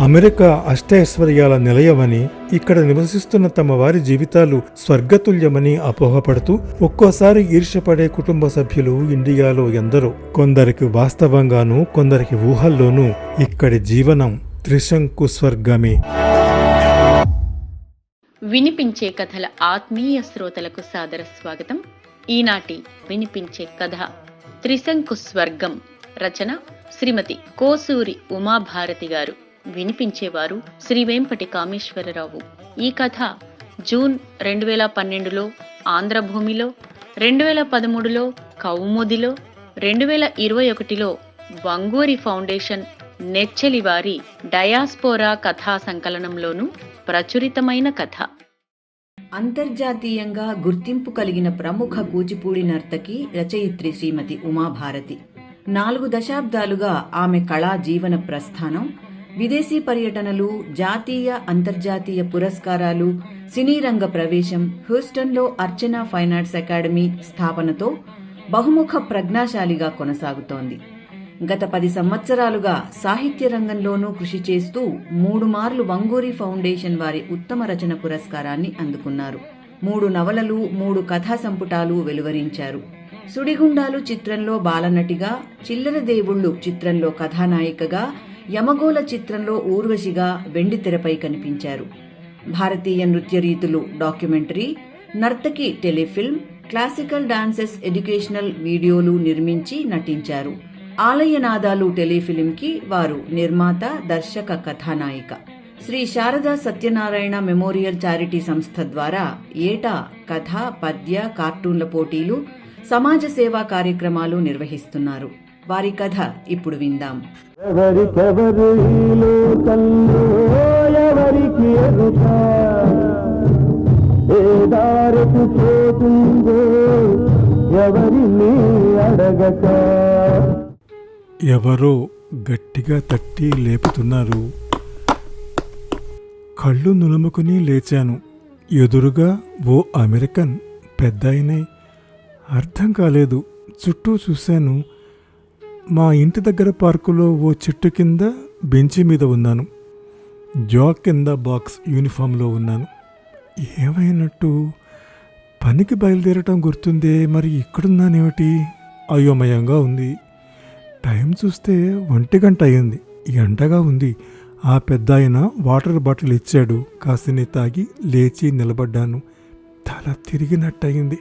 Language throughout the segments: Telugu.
అమెరికా అష్టైశ్వర్యాల నిలయమని ఇక్కడ నివసిస్తున్న తమ వారి జీవితాలు స్వర్గతుల్యమని అపోహపడుతూ ఒక్కోసారి ఈర్ష్యపడే కుటుంబ సభ్యులు ఇండియాలో ఎందరో. కొందరికి వాస్తవంగానూ కొందరికి ఊహల్లోనూ ఇక్కడి జీవనం త్రిశంకు స్వర్గమే వినిపించే కథల ఆత్మీయ శ్రోతలకు సాదర స్వాగతం. ఈనాటి వినిపించే కథ త్రిశంకు స్వర్గం రచన శ్రీమతి కోసూరి ఉమాభారతి గారు. వినిపించేవారు శ్రీ వెంపటి కామేశ్వరరావు ఈ కథ జూన్ రెండు వేల పన్నెండులో ఆంధ్రభూమిలో రెండు వేల పదమూడులో కౌముదిలో రెండు వేల ఇరవై ఒకటిలో వంగూరి ఫౌండేషన్ నెచ్చెలి వారి డయాస్పోరా కథా సంకలనంలోనూ ప్రచురితమైన కథ. అంతర్జాతీయంగా గుర్తింపు కలిగిన ప్రముఖ కూచిపూడి నర్తకి రచయిత్రి శ్రీమతి ఉమాభారతి. నాలుగు దశాబ్దాలుగా ఆమె కళా జీవన ప్రస్థానం విదేశీ పర్యటనలు జాతీయ అంతర్జాతీయ పురస్కారాలు సినీ రంగ ప్రవేశం హ్యూస్టన్లో అర్చన ఫైన్ ఆర్ట్స్ అకాడమీ స్థాపనతో బహుముఖ ప్రజ్ఞాశాలిగా కొనసాగుతోంది. గత పది సంవత్సరాలుగా సాహిత్య రంగంలోనూ కృషి చేస్తూ మూడు మార్లు వంగూరి ఫౌండేషన్ వారి ఉత్తమ రచన పురస్కారాన్ని అందుకున్నారు. మూడు నవలలు మూడు కథా సంపుటాలు వెలువరించారు. సుడిగుండాలు చిత్రంలో బాలనటిగా చిల్లర దేవుళ్ళు చిత్రంలో కథానాయికగా యమగోళ చిత్రంలో ఊర్వశిగా వెండితెరపై కనిపించారు. భారతీయ నృత్య రీతులు డాక్యుమెంటరీ నర్తకి టెలిఫిల్మ్ క్లాసికల్ డాన్సెస్ ఎడ్యుకేషనల్ వీడియోలు నిర్మించి నటించారు. ఆలయనాదాలు టెలిఫిలింకి వారు నిర్మాత దర్శక కథానాయిక. శ్రీ శారదా సత్యనారాయణ మెమోరియల్ చారిటీ సంస్థ ద్వారా ఏటా కథ పద్య కార్టూన్ల పోటీలు సమాజ సేవా కార్యక్రమాలు నిర్వహిస్తున్నారు. వారి కథ ఇప్పుడు విందాం. ఎవరికి పోతుందో ఎవరిని అడగక? ఎవరో గట్టిగా తట్టి లేపుతున్నారు. కళ్ళు నులుముకుని లేచాను. ఎదురుగా ఓ అమెరికన్ పెద్దాయనే. అర్థం కాలేదు. చుట్టూ చూశాను. మా ఇంటి దగ్గర పార్కులో ఓ చెట్టు కింద బెంచి మీద ఉన్నాను. జాక్ కింద బాక్స్ యూనిఫామ్లో ఉన్నాను. ఏమైనట్టు? పనికి బయలుదేరటం గుర్తుందే మరి ఇక్కడున్నానేమిటి? అయోమయంగా ఉంది. టైం చూస్తే ఒంటి గంట అయింది. ఎండగా ఉంది. ఆ పెద్ద ఆయన వాటర్ బాటిల్ ఇచ్చాడు. కాసిని తాగి లేచి నిలబడ్డాను. తల తిరిగినట్టయింది.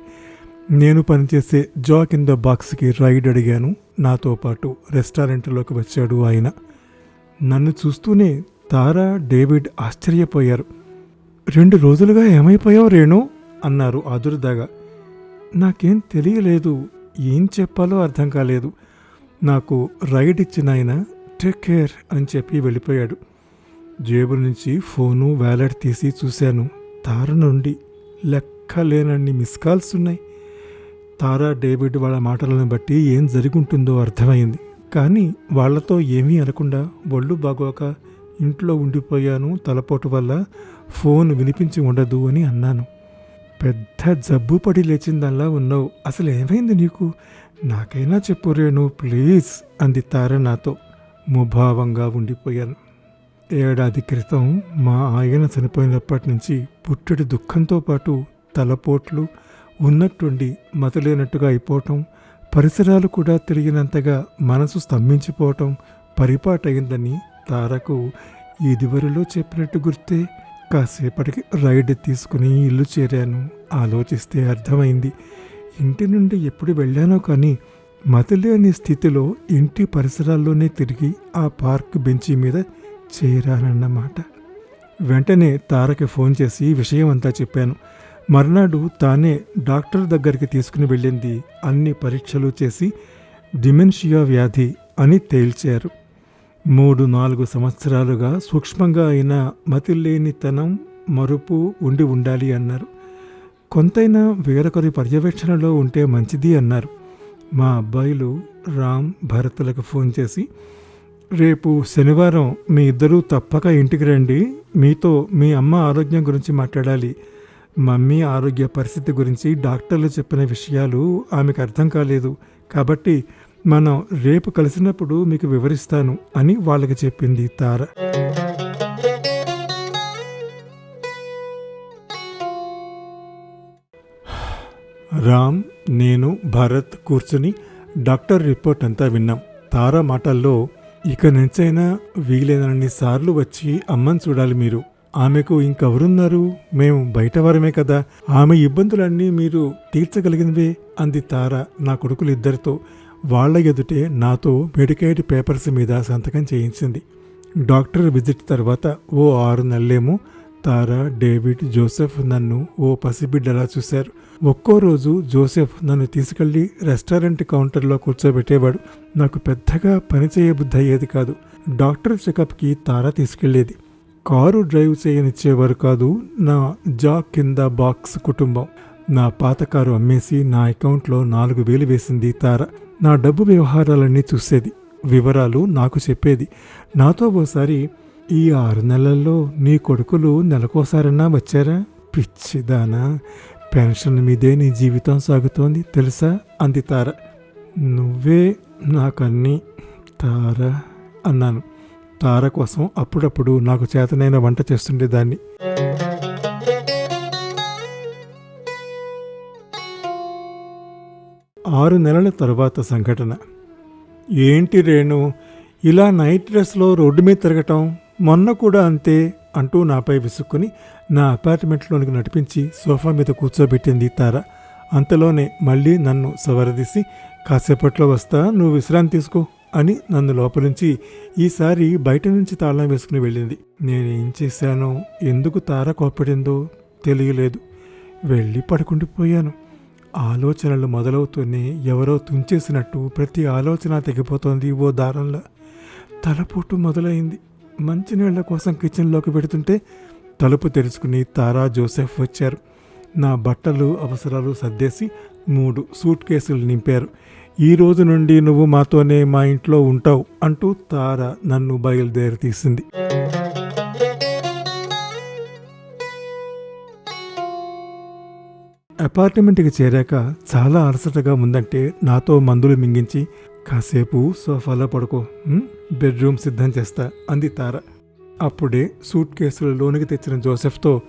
నేను పనిచేసే జాక్ ఇన్ ద బాక్స్కి రైడ్ అడిగాను. నాతో పాటు రెస్టారెంట్లోకి వచ్చాడు ఆయన. నన్ను చూస్తూనే తారా డేవిడ్ ఆశ్చర్యపోయారు. రెండు రోజులుగా ఏమైపోయావు రేణు? అన్నారు ఆదురుదాగా. నాకేం తెలియలేదు. ఏం చెప్పాలో అర్థం కాలేదు. నాకు రైడ్ ఇచ్చిన ఆయన టేక్ కేర్ అని చెప్పి వెళ్ళిపోయాడు. జేబు నుంచి ఫోను వ్యాలెట్ తీసి చూశాను. తార నుండి లెక్కలేనన్ని మిస్ కాల్స్ ఉన్నాయి. తారా డేవిడ్ వాళ్ళ మాటలను బట్టి ఏం జరుగుంటుందో అర్థమైంది. కానీ వాళ్ళతో ఏమీ అనకుండా ఒళ్ళు బాగోక ఇంట్లో ఉండిపోయాను తలపోటు వల్ల ఫోన్ వినిపించి ఉండదు అని అన్నాను. పెద్ద జబ్బు పడి లేచిందల్లా ఉన్నావు. అసలు ఏమైంది నీకు? నాకైనా చెప్పు రేణు ప్లీజ్ అంది తార నాతో. ముభావంగా ఉండిపోయాను. ఏడాది క్రితం మా ఆయన చనిపోయినప్పటి నుంచి పుట్టడి దుఃఖంతో పాటు తలపోట్లు ఉన్నట్టుండి మతలేనట్టుగా అయిపోవటం పరిసరాలు కూడా తిరిగినంతగా మనసు స్తంభించిపోవటం పరిపాటయిందని తారకు ఇదివరలో చెప్పినట్టు గుర్తే కాసేపటికి రైడ్ తీసుకుని ఇల్లు చేరాను. ఆలోచిస్తే అర్థమైంది. ఇంటి నుండి ఎప్పుడు వెళ్ళానో కానీ మతిలేని స్థితిలో ఇంటి పరిసరాల్లోనే తిరిగి ఆ పార్క్ బెంచి మీద చేరానన్నమాట. వెంటనే తారకి ఫోన్ చేసి విషయం అంతా చెప్పాను. మర్నాడు తానే డాక్టర్ దగ్గరికి తీసుకుని వెళ్ళింది. అన్ని పరీక్షలు చేసి డిమెన్షియా వ్యాధి అని తేల్చారు. మూడు నాలుగు సంవత్సరాలుగా సూక్ష్మంగా అయిన మతిలేనితనం మరుపు ఉండి ఉండాలి అన్నారు. కొంతైనా వేరొకరి పర్యవేక్షణలో ఉంటే మంచిది అన్నారు. మా అబ్బాయిలు రామ్ భరత్లకు ఫోన్ చేసి రేపు శనివారం మీ ఇద్దరూ తప్పక ఇంటికి రండి. మీతో మీ అమ్మ ఆరోగ్యం గురించి మాట్లాడాలి. మమ్మీ ఆరోగ్య పరిస్థితి గురించి డాక్టర్లు చెప్పిన విషయాలు ఆమెకు అర్థం కాలేదు. కాబట్టి మనం రేపు కలిసినప్పుడు మీకు వివరిస్తాను అని వాళ్ళకి చెప్పింది తార. రామ్ నేను భరత్ కూర్చుని డాక్టర్ రిపోర్ట్ అంతా విన్నాం. తార మాటల్లో ఇక నుంచైనా వీలైనన్ని సార్లు వచ్చి అమ్మని చూడాలి మీరు. ఆమెకు ఇంకెవరున్నారు? మేము బయటవారమే కదా. ఆమె ఇబ్బందులన్నీ మీరు తీర్చగలిగినవే అంది తార నా కొడుకులు ఇద్దరితో వాళ్ళ ఎదుటే నాతో మెడికైడ్ పేపర్స్ మీద సంతకం చేయించింది. డాక్టర్ విజిట్ తర్వాత ఓ ఆరు నెలలేమో తార డేవిడ్ జోసెఫ్ నన్ను ఓ పసిబిడ్డలా చూశారు. ఒక్కో రోజు జోసెఫ్ నన్ను తీసుకెళ్ళి రెస్టారెంట్ కౌంటర్లో కూర్చోబెట్టేవాడు. నాకు పెద్దగా పని చేయబుద్ధి అయ్యేది కాదు. డాక్టర్ చెకప్కి తారా తీసుకెళ్ళేది కారు డ్రైవ్ చేయనిచ్చేవారు కాదు నా జా కింద బాక్స్ కుటుంబం. నా పాత కారు అమ్మేసి నా అకౌంట్లో నాలుగు వేలు వేసింది తార. నా డబ్బు వ్యవహారాలన్నీ చూసేది. వివరాలు నాకు చెప్పేది. నాతో ఓసారి ఈ ఆరు నెలల్లో నీ కొడుకులు నెలకోసారన్నా వచ్చారా? పిచ్చిదానా పెన్షన్ మీదే నీ జీవితం సాగుతోంది తెలుసా? అంది తార. నువ్వే నాకన్నీ తార అన్నాను. తార కోసం అప్పుడప్పుడు నాకు చేతనైన వంట చేస్తుండేదాన్ని. ఆరు నెలల తరువాత సంఘటన. ఏంటి రేణు ఇలా నైట్ డ్రెస్లో రోడ్డు మీద తిరగటం మొన్న కూడా అంతే అంటూ నాపై విసుక్కుని నా అపార్ట్మెంట్లోనికి నడిపించి సోఫా మీద కూర్చోబెట్టింది తార. అంతలోనే మళ్ళీ నన్ను సవరదీసి కాసేపట్లో వస్తా నువ్వు విశ్రాంతి తీసుకో. అని నన్ను లోపలించి ఈసారి బయట నుంచి తాళం వేసుకుని వెళ్ళింది. నేనేం చేశానో ఎందుకు తార కోప్పడిందో తెలియలేదు. వెళ్ళి పడుకుండిపోయాను. ఆలోచనలు మొదలవుతూనే ఎవరో తుంచేసినట్టు ప్రతి ఆలోచన తెగిపోతోంది ఓ దారంలో. తలపోటు మొదలైంది. మంచినీళ్ళ కోసం కిచెన్లోకి పెడుతుంటే తలుపు తెరుచుకుని తారా జోసెఫ్ వచ్చారు. నా బట్టలు అవసరాలు సర్దేసి మూడు సూట్ కేసులు నింపారు. ఈ రోజు నుండి నువ్వు మాతోనే మా ఇంట్లో ఉంటావు అంటూ తార నన్ను బయలుదేరి తీసింది అపార్ట్మెంట్కి చేరాక చాలా అలసటగా ఉందంటే నాతో మందులు మింగించి కాసేపు సోఫాలో పడుకో బెడ్రూమ్ సిద్ధం చేస్తా అంది తార. అప్పుడే సూట్ కేసులు లోనికి తెచ్చిన జోసెఫ్తో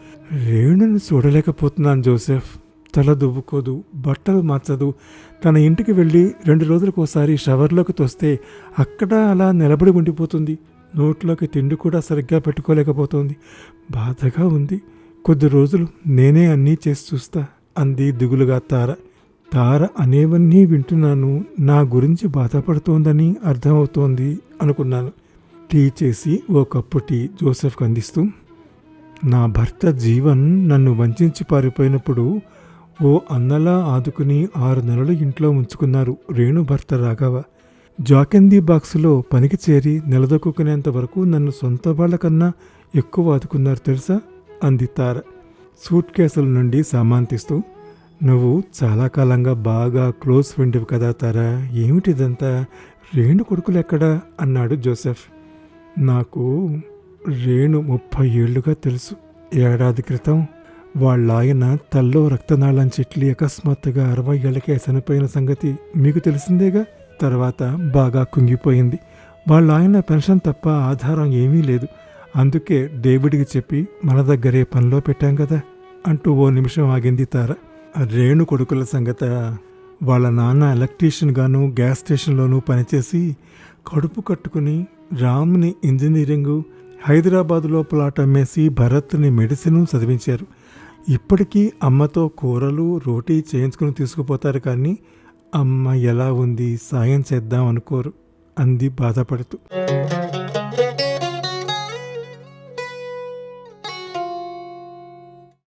రేణుని చూడలేకపోతున్నాను జోసెఫ్. తల దువ్వుకోదు బట్టలు మార్చదు. తన ఇంటికి వెళ్ళి రెండు రోజులకోసారి షవర్లోకి తోస్తే అక్కడ అలా నిలబడి ఉండిపోతుంది. నోట్లోకి తిండి కూడా సరిగ్గా పెట్టుకోలేకపోతుంది. బాధగా ఉంది. కొద్ది రోజులు నేనే అన్నీ చేసి చూస్తా అంది దిగులుగా తార. తార అనేవన్నీ వింటున్నాను నా గురించి బాధపడుతోందని అర్థమవుతోంది అనుకున్నాను. టీ చేసి ఓ కప్పు టీ జోసెఫ్కి అందిస్తూ నా భర్త జీవన్ నన్ను వంచించి పారిపోయినప్పుడు ఓ అన్నలా ఆదుకుని ఆరు నెలలు ఇంట్లో ఉంచుకున్నారు రేణు భర్త రాఘవ. జాకెందీ బాక్సులో పనికి చేరి నిలదొక్కునేంత వరకు నన్ను సొంత వాళ్ళకన్నా ఎక్కువ ఆదుకున్నారు తెలుసా? అంది తార. సూట్ కేసుల నుండి సామాన్ తీస్తూ నువ్వు చాలా కాలంగా బాగా క్లోజ్ ఫ్రెండ్వి కదా తారా ఏమిటిదంతా? రేణు కొడుకులు ఎక్కడా? అన్నాడు జోసెఫ్. నాకు రేణు ముప్పై ఏళ్ళుగా తెలుసు ఏడాది క్రితం. వాళ్ళాయన తల్లో రక్తనాళం చెట్లి అకస్మాత్తుగా అరవై ఏళ్ళకే చనిపోయిన సంగతి మీకు తెలిసిందేగా? తర్వాత బాగా కుంగిపోయింది. వాళ్ళాయన పెన్షన్ తప్ప ఆధారం ఏమీ లేదు. అందుకే డేవిడ్కి చెప్పి మన దగ్గరే పనిలో పెట్టాం కదా? అంటూ ఓ నిమిషం ఆగింది తార. ఆ రేణు కొడుకుల సంగత? వాళ్ళ నాన్న ఎలక్ట్రీషియన్గాను గ్యాస్ స్టేషన్లోనూ పనిచేసి కడుపు కట్టుకుని రామ్ని ఇంజనీరింగు హైదరాబాదులో ప్లాట్ అమ్మేసి భరత్ని మెడిసిన్ చదివించారు. ఇప్పటికీ అమ్మతో కూరలు రోటీ చేయించుకుని తీసుకుపోతారు కానీ అమ్మ ఎలా ఉంది సాయం చేద్దాం అనుకోరు. అంది బాధపడుతూ.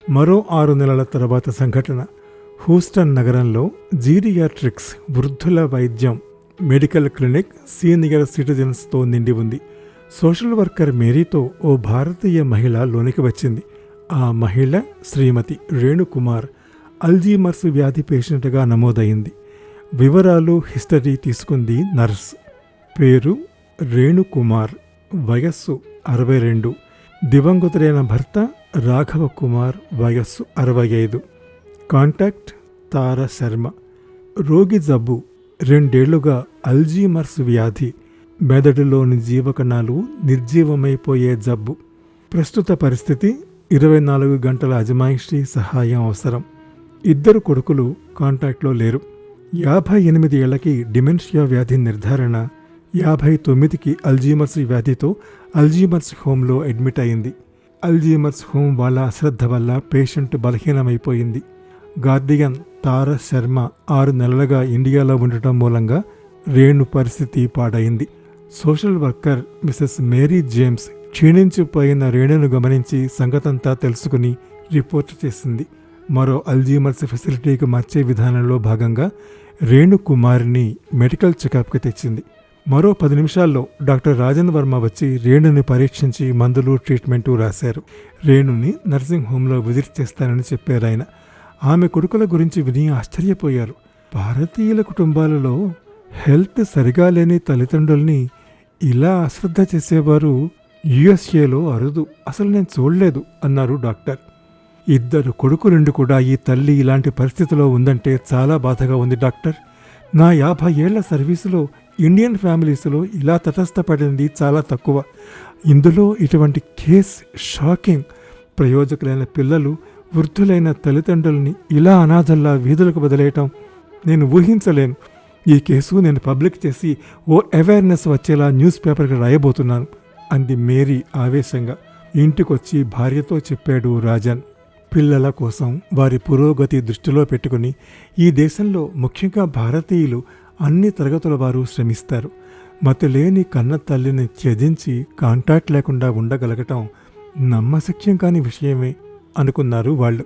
మరో ఆరు నెలల తర్వాత సంఘటన. హూస్టన్ నగరంలో జీరియాట్రిక్స్ వృద్ధుల వైద్యం మెడికల్ క్లినిక్ సీనియర్ సిటిజన్స్తో నిండి ఉంది. సోషల్ వర్కర్ మేరీతో ఓ భారతీయ మహిళ లోనికి వచ్చింది. ఆ మహిళ శ్రీమతి రేణుకుమార్ అల్జీమర్స్ వ్యాధి పేషెంట్గా నమోదైంది. వివరాలు హిస్టరీ తీసుకుంది నర్స్. పేరు రేణుకుమార్. వయస్సు అరవై రెండు. దివంగతుడైన భర్త రాఘవ కుమార్ వయస్సు అరవై ఐదు. కాంటాక్ట్ తార శర్మ. రోగి జబ్బు. రెండేళ్ళుగా అల్జీమర్స్ వ్యాధి. మెదడులోని జీవకణాలు నిర్జీవమైపోయే జబ్బు. ప్రస్తుత పరిస్థితి ఇరవై నాలుగు గంటల అజమాయిషి సహాయం అవసరం. ఇద్దరు కొడుకులు కాంటాక్ట్లో లేరు. యాభై ఎనిమిది ఏళ్ళకి డిమెన్షియా వ్యాధి నిర్ధారణ యాభై తొమ్మిదికి అల్జీమర్స్ వ్యాధితో అల్జీమర్స్ హోంలో అడ్మిట్ అయింది. అల్జీమర్స్ హోం వాళ్ళ అశ్రద్ధ వల్ల పేషెంట్ బలహీనమైపోయింది. గార్డియన్ తార శర్మ ఆరు నెలలుగా ఇండియాలో ఉండటం మూలంగా రేణు పరిస్థితి పాడైంది. Social worker Mrs Mary James క్షీణించిపోయిన రేణును గమనించి సంగతంతా తెలుసుకుని రిపోర్ట్ చేసింది. మరో అల్జీమర్స్ ఫెసిలిటీకి మార్చే విధానంలో భాగంగా రేణు కుమార్ని మెడికల్ చెకప్కి తెచ్చింది. మరో పది నిమిషాల్లో డాక్టర్ రాజన్ వర్మ వచ్చి రేణుని పరీక్షించి మందులు ట్రీట్మెంటు రాశారు. రేణుని నర్సింగ్ హోంలో విజిట్ చేస్తానని చెప్పారు ఆయన. ఆమె కొడుకుల గురించి విని ఆశ్చర్యపోయారు. భారతీయుల కుటుంబాలలో హెల్త్ సరిగా లేని తల్లిదండ్రుల్ని ఇలా అశ్రద్ధ చేసేవారు యుఎస్ఏలో అరుదు. అసలు నేను చూడలేదు అన్నారు డాక్టర్. ఇద్దరు కొడుకులుండి కూడా ఈ తల్లి ఇలాంటి పరిస్థితిలో ఉందంటే చాలా బాధగా ఉంది డాక్టర్. నా యాభై ఏళ్ళ సర్వీసులో ఇండియన్ ఫ్యామిలీస్లో ఇలా తటస్థపడింది చాలా తక్కువ. ఇందులో ఇటువంటి కేస్ షాకింగ్. ప్రయోజకులైన పిల్లలు వృద్ధులైన తల్లిదండ్రుల్ని ఇలా అనాథల్లా వీధులకు వదిలేయటం నేను ఊహించలేను. ఈ కేసు నేను పబ్లిక్ చేసి ఓ అవేర్నెస్ వచ్చేలా న్యూస్ పేపర్కి రాయబోతున్నాను. అంది మేరీ ఆవేశంగా. ఇంటికొచ్చి భార్యతో చెప్పాడు రాజన్. పిల్లల కోసం వారి పురోగతి దృష్టిలో పెట్టుకుని ఈ దేశంలో ముఖ్యంగా భారతీయులు అన్ని తరగతుల వారు శ్రమిస్తారు. మతిలేని కన్న తల్లిని త్యజించి కాంటాక్ట్ లేకుండా ఉండగలగటం నమ్మశక్యం కాని విషయమే అనుకున్నారు వాళ్ళు.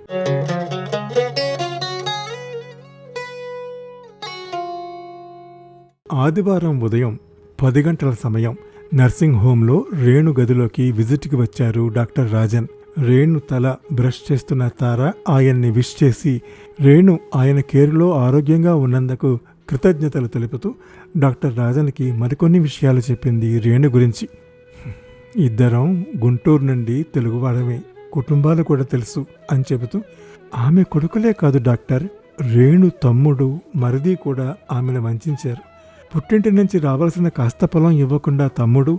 ఆదివారం ఉదయం పది గంటల సమయం నర్సింగ్ హోంలో రేణు గదిలోకి విజిట్కి వచ్చారు డాక్టర్ రాజన్. రేణు తల బ్రష్ చేస్తున్న తార ఆయన్ని విష్ చేసి రేణు ఆయన కేరులో ఆరోగ్యంగా ఉన్నందుకు కృతజ్ఞతలు తెలుపుతూ డాక్టర్ రాజన్కి మరికొన్ని విషయాలు చెప్పింది రేణు గురించి. ఇద్దరం గుంటూరు నుండి తెలుగువాడమే కుటుంబాలు కూడా తెలుసు అని చెబుతూ ఆమె కొడుకులే కాదు డాక్టర్ రేణు తమ్ముడు మరిది కూడా ఆమెను వంచారు. పుట్టింటి నుంచి రావాల్సిన కాస్త పొలం ఇవ్వకుండా తమ్ముడు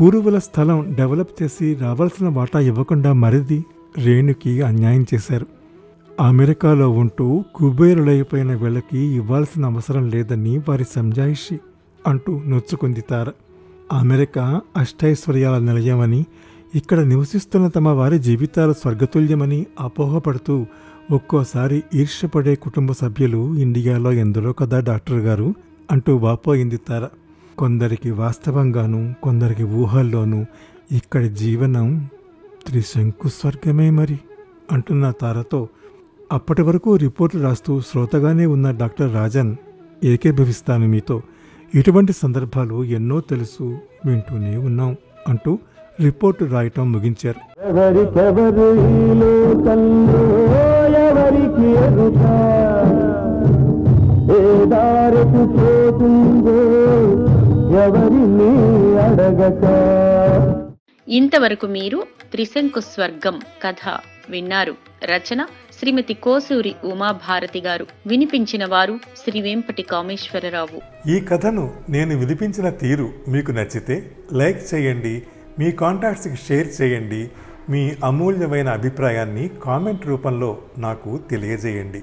పూర్వుల స్థలం డెవలప్ చేసి రావాల్సిన వాటా ఇవ్వకుండా మరిది రేణుకి అన్యాయం చేశారు. అమెరికాలో ఉంటూ కుబేరులైపోయిన వీళ్ళకి ఇవ్వాల్సిన అవసరం లేదని వారి సంజాయిషి అంటూ నొచ్చుకుంది తార. అమెరికా అష్టైశ్వర్యాల నిలయమని ఇక్కడ నివసిస్తున్న తమ వారి జీవితాలు స్వర్గతుల్యమని అపోహపడుతూ ఒక్కోసారి ఈర్ష్యపడే కుటుంబ సభ్యులు ఇండియాలో ఎందరో కదా డాక్టర్ గారు అంటూ వాపోయింది తార. కొందరికి వాస్తవంగాను కొందరికి ఊహల్లోనూ ఇక్కడి జీవనం త్రిశంకు స్వర్గమే మరి అంటున్న తారతో. అప్పటి వరకు రిపోర్టు రాస్తూ శ్రోతగానే ఉన్న డాక్టర్ రాజన్ ఏకీభవిస్తాను మీతో. ఇటువంటి సందర్భాలు ఎన్నో తెలుసు వింటూనే ఉన్నాం అంటూ రిపోర్టు రాయటం ముగించారు. ఎవరికెవరు ఏ దారికి పోతుందో ఎవరిని అడగక? ఇంతవరకు మీరు త్రిశంకు స్వర్గం కథ విన్నారు. రచన శ్రీమతి కోసూరి ఉమాభారతి గారు. వినిపించిన వారు శ్రీ వెంపటి కామేశ్వరరావు ఈ కథను నేను వినిపించిన తీరు మీకు నచ్చితే లైక్ చేయండి మీ కాంటాక్ట్స్కి షేర్ చేయండి మీ అమూల్యమైన అభిప్రాయాన్ని కామెంట్ రూపంలో నాకు తెలియజేయండి.